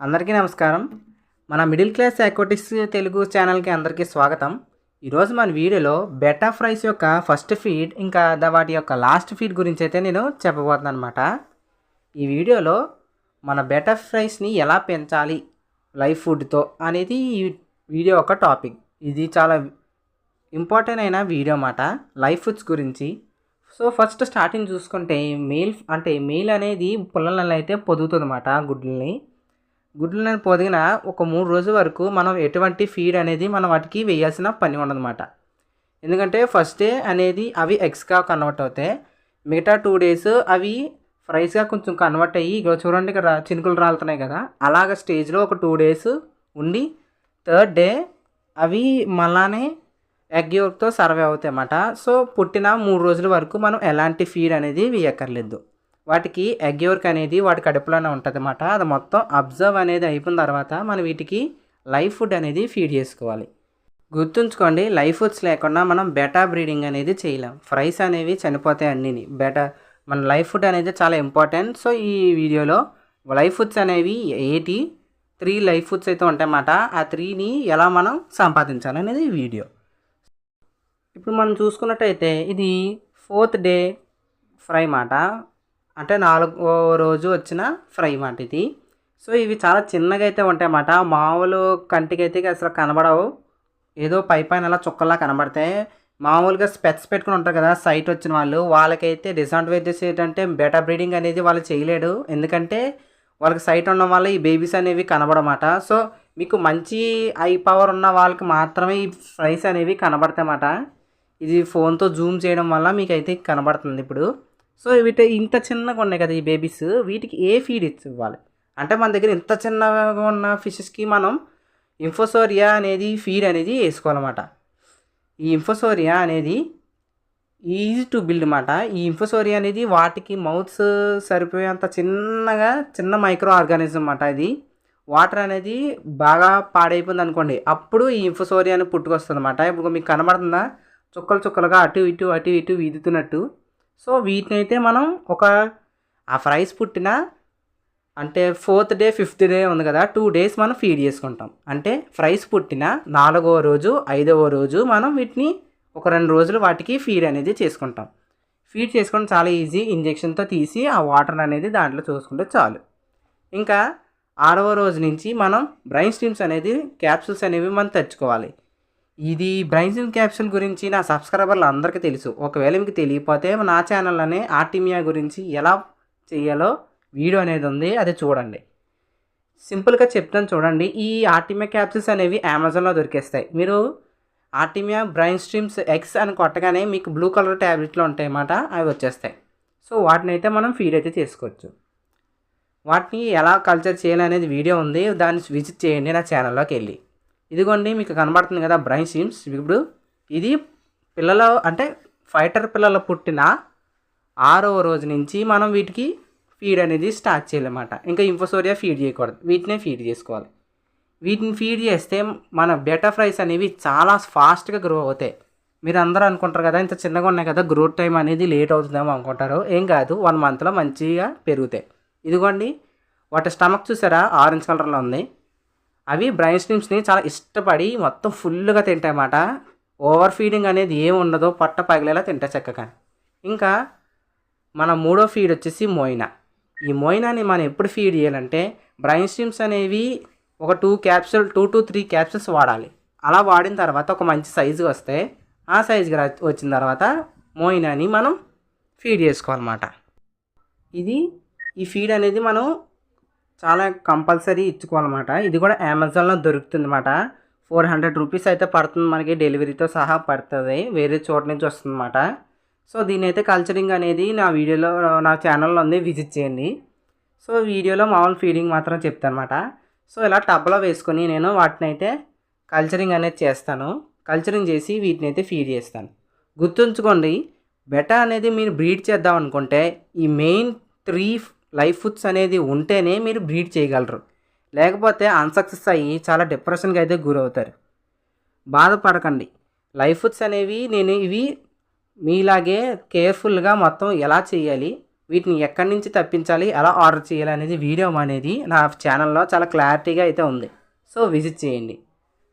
అందరికీ నమస్కారం. మన మిడిల్ క్లాస్ ఎకోటిక్స్ తెలుగు ఛానల్కి అందరికీ స్వాగతం. ఈరోజు మన వీడియోలో బెటా ఫ్రైస్ యొక్క ఫస్ట్ ఫీడ్ ఇంకా వాటి యొక్క లాస్ట్ ఫీడ్ గురించి అయితే నేను చెప్పబోతున్నాను అనమాట ఈ వీడియోలో మన బెటా ఫ్రైస్ని ఎలా పెంచాలి లైఫ్ ఫుడ్తో అనేది ఈ వీడియో ఒక టాపిక్. ఇది చాలా ఇంపార్టెంట్ అయిన వీడియో అన్నమాట లైఫ్ ఫుడ్స్ గురించి. సో ఫస్ట్ స్టార్టింగ్ చూసుకుంటే మెయిల్ అంటే మెయిల్ అనేది పుల్లలను అయితే పొదుగుతుంది అన్నమాట గుడ్లని. గుడ్లను పొదిగిన ఒక మూడు రోజుల వరకు మనం ఎటువంటి ఫీడ్ అనేది మనం వాటికి వేయాల్సిన పని ఉండదన్నమాట. ఎందుకంటే ఫస్ట్ డే అనేది అవి ఎగ్స్గా కన్వర్ట్ అవుతాయి. మిగతా టూ డేస్ అవి ఫ్రైస్గా కొంచెం కన్వర్ట్ అయ్యి ఇక చూడండి ఇక్కడ చినుకులు రాలుతున్నాయి కదా. అలాగ స్టేజ్లో ఒక టూ డేస్ ఉండి థర్డ్ డే అవి మళ్ళానే ఎగ్ యోక్తో సర్వే అవుతాయి అన్నమాట. సో పుట్టిన మూడు రోజుల వరకు మనం ఎలాంటి ఫీడ్ అనేది వేయక్కర్లేదు. వాటికి ఎగ్ యోర్క్ అనేది వాటి కడుపులోనే ఉంటుంది అన్నమాట అది మొత్తం అబ్జర్వ్ అనేది అయిపోయిన తర్వాత మనం వీటికి లైఫ్ ఫుడ్ అనేది ఫీడ్ చేసుకోవాలి. గుర్తుంచుకోండి లైఫ్ ఫుడ్స్ లేకుండా మనం బెటా బ్రీడింగ్ అనేది చేయలేం. ఫ్రైస్ అనేవి చనిపోతాయి అన్నిని. బెటా మన లైఫ్ ఫుడ్ అనేది చాలా ఇంపార్టెంట్ సో ఈ వీడియోలో లైఫ్ ఫుడ్స్ అనేవి ఏటి? త్రీ లైఫ్ ఫుడ్స్ అయితే ఉంటాయన్నమాట. ఆ త్రీని ఎలా మనం సంపాదించాలి అనేది వీడియో. ఇప్పుడు మనం చూసుకున్నట్టయితే ఇది ఫోర్త్ డే ఫ్రై మాట అంటే నాలుగో రోజు వచ్చిన ఫ్రై మాట ఇది. సో ఇవి చాలా చిన్నగా అయితే ఉంటాయన్నమాట మామూలు కంటికి అయితే అసలు కనబడవు. ఏదో పై పైన అలా చుక్కల్లా కనబడతాయి మామూలుగా స్పెట్స్ పెట్టుకుని ఉంటారు కదా సైట్ వచ్చిన వాళ్ళు. వాళ్ళకైతే డిసడ్వాంటేజెస్ ఏంటంటే బెటర్ బ్రీడింగ్ అనేది వాళ్ళు చేయలేడు. ఎందుకంటే వాళ్ళకి సైట్ ఉండడం వల్ల ఈ బేబీస్ అనేవి కనబడమాట. సో మీకు మంచి ఐ పవర్ ఉన్న వాళ్ళకి మాత్రమే ఈ ఫ్రైస్ అనేవి కనబడతాయన్నమాట ఇది ఫోన్తో జూమ్ చేయడం వల్ల మీకు అయితే కనబడుతుంది ఇప్పుడు. సో వీటి ఇంత చిన్నగా ఉన్నాయి కదా ఈ బేబీస్. వీటికి ఏ ఫీడ్ ఇచ్చి ఇవ్వాలి? అంటే మన దగ్గర ఇంత చిన్నగా ఉన్న ఫిషెస్కి మనం ఇన్ఫోసోరియా అనేది ఫీడ్ అనేది వేసుకోవాలన్నమాట. ఈ ఇన్ఫోసోరియా అనేది ఈజీ టు బిల్డ్ అన్నమాట. ఈ ఇన్ఫోసోరియా అనేది వాటికి మౌత్స్ సరిపోయేంత చిన్నగా చిన్న మైక్రో ఆర్గానిజం అన్నమాట ఇది. వాటర్ అనేది బాగా పాడైపోయింది అనుకోండి అప్పుడు ఈ ఇన్ఫోసోరియా అని పుట్టుకొస్తుంది అనమాట ఇప్పుడు మీకు కనబడుతుందా? చుక్కలు చుక్కలుగా అటు ఇటు అటు ఇటు వీదుతున్నట్టు. సో వీటిని అయితే మనం ఒక ఆ ఫ్రైస్ పుట్టిన అంటే ఫోర్త్ డే ఫిఫ్త్ డే ఉంది కదా టూ డేస్ మనం ఫీడ్ చేసుకుంటాం. అంటే ఫ్రైస్ పుట్టిన నాలుగవ రోజు ఐదవ రోజు మనం వీటిని ఒక రెండు రోజులు వాటికి ఫీడ్ అనేది చేసుకుంటాం. ఫీడ్ చేసుకోవడం చాలా ఈజీ ఇంజెక్షన్తో తీసి ఆ వాటర్ అనేది దాంట్లో చూసుకుంటే చాలు. ఇంకా ఆరవ రోజు నుంచి మనం బ్రైన్ స్ట్రీమ్స్ అనేది క్యాప్సూల్స్ అనేవి మనం తెచ్చుకోవాలి. ఇది బ్రైన్ క్యాప్సూల్ గురించి నా సబ్స్క్రైబర్లు అందరికీ తెలుసు. ఒకవేళ మీకు తెలియకపోతే నా ఛానల్లోనే ఆర్టిమియా గురించి ఎలా చేయాలో వీడియో అనేది ఉంది. అది చూడండి. సింపుల్గా చెప్తాను చూడండి. ఈ ఆర్టిమియా క్యాప్సూల్స్ అనేవి అమెజాన్లో దొరికేస్తాయి. మీరు ఆర్టిమియా బ్రైన్ స్ట్రీమ్స్ ఎక్స్ అని కొట్టగానే మీకు బ్లూ కలర్ ట్యాబ్లెట్లు ఉంటాయి అన్నమాట అవి వచ్చేస్తాయి. సో వాటిని అయితే మనం ఫీడ్ అయితే చేసుకోవచ్చు. వాటిని ఎలా కల్చర్ చేయాలనేది వీడియో ఉంది. దాన్ని విజిట్ చేయండి నా ఛానల్లోకి వెళ్ళి. ఇదిగోండి మీకు కనబడుతుంది కదా బ్రైన్ సిమ్స్ ఇప్పుడు ఇది పిల్లల అంటే ఫైటర్ పిల్లలు పుట్టిన ఆరవ రోజు నుంచి మనం వీటికి ఫీడ్ అనేది స్టార్ట్ చేయాలన్నమాట. ఇంకా ఇంఫోసోరియా ఫీడ్ చేయకూడదు. వీటినే ఫీడ్ చేసుకోవాలి. వీటిని ఫీడ్ చేస్తే మన బెటా ఫ్రైస్ అనేవి చాలా ఫాస్ట్గా గ్రో అవుతాయి. మీరు అందరూ అనుకుంటారు కదా ఇంత చిన్నగా ఉన్నాయి కదా గ్రోత్ టైం అనేది లేట్ అవుతుందేమో అనుకుంటారు. ఏం కాదు వన్ మంత్లో మంచిగా పెరుగుతాయి. ఇదిగోండి వాటి స్టమక్ చూసారా? ఆరెంజ్ కలర్లో ఉంది. అవి బ్రైన్ స్ట్రీమ్స్ని చాలా ఇష్టపడి మొత్తం ఫుల్గా తింటాయన్నమాట. ఓవర్ ఫీడింగ్ అనేది ఏమి ఉండదో పొట్ట పగిలేలా తింటాయి చక్కగా. ఇంకా మన మూడో ఫీడ్ వచ్చేసి మోయినా. ఈ మోయినాని మనం ఎప్పుడు ఫీడ్ చేయాలంటే బ్రైన్ స్ట్రీమ్స్ అనేవి ఒక two capsule two to three capsules వాడాలి. అలా వాడిన తర్వాత ఒక మంచి సైజు వస్తే ఆ సైజుగా వచ్చిన తర్వాత మోయినాని మనం ఫీడ్ చేసుకోవాలన్నమాట. ఇది ఈ ఫీడ్ అనేది మనం చాలా కంపల్సరీ ఇచ్చుకోవాలన్నమాట. ఇది కూడా అమెజాన్లో దొరుకుతుంది అన్నమాట ఫోర్ హండ్రెడ్ రూపీస్ అయితే పడుతుంది మనకి. డెలివరీతో సహా పడుతుంది. వేరే చోట నుంచి వస్తుందన్నమాట. సో దీని అయితే కల్చరింగ్ అనేది నా వీడియోలో నా ఛానల్లో ఉంది. విజిట్ చేయండి. సో వీడియోలో మామూలు ఫీడింగ్ మాత్రం చెప్తాను అనమాట సో ఇలా టబ్లో వేసుకొని నేను వాటిని అయితే కల్చరింగ్ అనేది చేస్తాను. కల్చరింగ్ చేసి వీటిని అయితే ఫీడ్ చేస్తాను. గుర్తుంచుకోండి బెటా అనేది మీరు బ్రీడ్ చేద్దాం అనుకుంటే ఈ మెయిన్ త్రీ లైఫ్ ఫుడ్స్ అనేది ఉంటేనే మీరు బ్రీడ్ చేయగలరు. లేకపోతే అన్సక్సెస్ అయ్యి చాలా డిప్రెషన్గా అయితే గురవుతారు. బాధపడకండి. లైఫ్ ఫుడ్స్ అనేవి నేను ఇవి మీలాగే కేర్ఫుల్గా మొత్తం ఎలా చేయాలి వీటిని ఎక్కడి నుంచి తప్పించాలి ఎలా ఆర్డర్ చేయాలి అనేది వీడియో అనేది నా ఛానల్లో చాలా క్లారిటీగా అయితే ఉంది. సో విజిట్ చేయండి.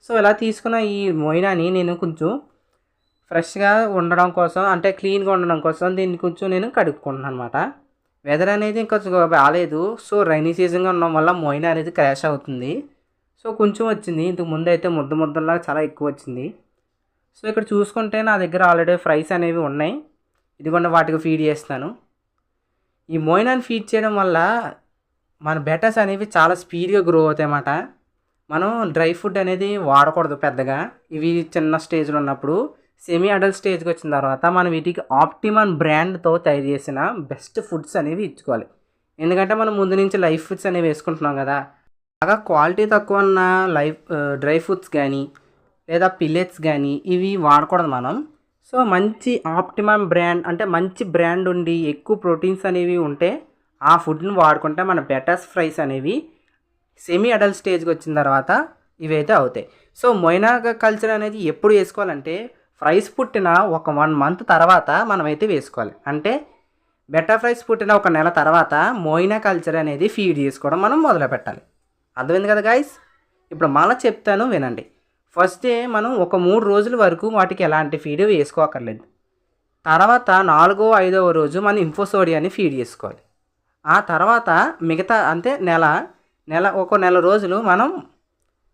సో ఇలా తీసుకున్న ఈ మొయినాని నేను కొంచెం ఫ్రెష్గా ఉండడం కోసం అంటే క్లీన్గా ఉండడం కోసం దీన్ని కొంచెం నేను కడుక్కుంటున్నాను అనమాట వెదర్ అనేది ఇంకా బాగాలేదు సో రైనీ సీజన్గా ఉండడం వల్ల మోయినా అనేది క్రాష్ అవుతుంది. సో కొంచెం వచ్చింది. ఇంతకు ముందు అయితే ముద్ద ముద్దలా చాలా ఎక్కువ వచ్చింది. సో ఇక్కడ చూసుకుంటే నా దగ్గర ఆల్రెడీ ఫ్రైస్ అనేవి ఉన్నాయి. ఇదిగోండి వాటికి ఫీడ్ చేస్తాను ఈ మోయినాన్ని ఫీడ్ చేయడం వల్ల మన బెటర్స్ అనేవి చాలా స్పీడ్గా గ్రో అవుతాయి అన్నమాట. మనం డ్రై ఫుడ్ అనేది వాడకూడదు పెద్దగా. ఇవి చిన్న స్టేజ్లో ఉన్నప్పుడు సెమీ అడల్ట్ స్టేజ్కి వచ్చిన తర్వాత మనం వీటికి ఆప్టిమన్ బ్రాండ్తో తయారు చేసిన బెస్ట్ ఫుడ్స్ అనేవి ఇచ్చుకోవాలి. ఎందుకంటే మనం ముందు నుంచి లైఫ్ ఫుడ్స్ అనేవి వేసుకుంటున్నాం కదా. బాగా క్వాలిటీ తక్కువ ఉన్న లైఫ్ డ్రై ఫుడ్స్ కానీ లేదా పిల్లెట్స్ కానీ ఇవి వాడకూడదు మనం. సో మంచి ఆప్టిమమ్ బ్రాండ్ అంటే మంచి బ్రాండ్ ఉండి ఎక్కువ ప్రోటీన్స్ అనేవి ఉంటే ఆ ఫుడ్ని వాడుకుంటే మన బెటర్స్ ఫ్రైస్ అనేవి సెమీ అడల్ట్ స్టేజ్కి వచ్చిన తర్వాత ఇవైతే అవుతాయి. సో మొయినా కల్చర్ అనేది ఎప్పుడు వేసుకోవాలంటే ఫ్రైస్ పుట్టిన ఒక వన్ మంత్ తర్వాత మనమైతే వేసుకోవాలి. అంటే బెటర్ ఫ్రైస్ పుట్టిన ఒక నెల తర్వాత మోయినా కల్చర్ అనేది ఫీడ్ చేసుకోవడం మనం మొదలు పెట్టాలి. అర్థమైంది కదా గాయస్ ఇప్పుడు మళ్ళీ చెప్తాను వినండి. ఫస్ట్ డే మనం ఒక మూడు రోజుల వరకు వాటికి ఎలాంటి ఫీడ్ వేసుకోకర్లేదు. తర్వాత నాలుగో ఐదవ రోజు మనం ఇన్ఫోసోడియాని ఫీడ్ చేసుకోవాలి. ఆ తర్వాత మిగతా అంటే నెల నెల ఒక నెల రోజులు మనం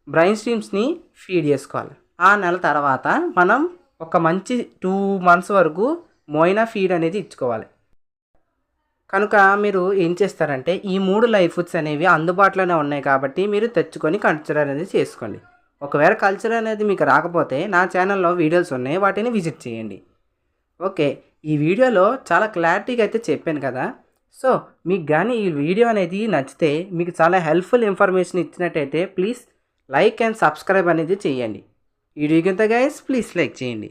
బ్రైన్ స్ట్రీమ్స్ని ఫీడ్ చేసుకోవాలి. ఆ నెల తర్వాత మనం ఒక మంచి టూ మంత్స్ వరకు మోయినా ఫీడ్ అనేది ఇచ్చుకోవాలి. కనుక మీరు ఏం చేస్తారంటే ఈ మూడు లైఫ్ ఫుడ్స్ అనేవి అందుబాటులోనే ఉన్నాయి కాబట్టి మీరు తెచ్చుకొని కల్చర్ అనేది చేసుకోండి. ఒకవేళ కల్చర్ అనేది మీకు రాకపోతే నా ఛానల్లో వీడియోస్ ఉన్నాయి వాటిని విజిట్ చేయండి. ఓకే ఈ వీడియోలో చాలా క్లారిటీగా అయితే చెప్పాను కదా. సో మీకు కానీ ఈ వీడియో అనేది నచ్చితే మీకు చాలా హెల్ప్ఫుల్ ఇన్ఫర్మేషన్ ఇచ్చినట్టయితే ప్లీజ్ లైక్ అండ్ సబ్స్క్రైబ్ అనేది చేయండి. ఈ వీడియో గైస్ ప్లీజ్ లైక్ చేయండి.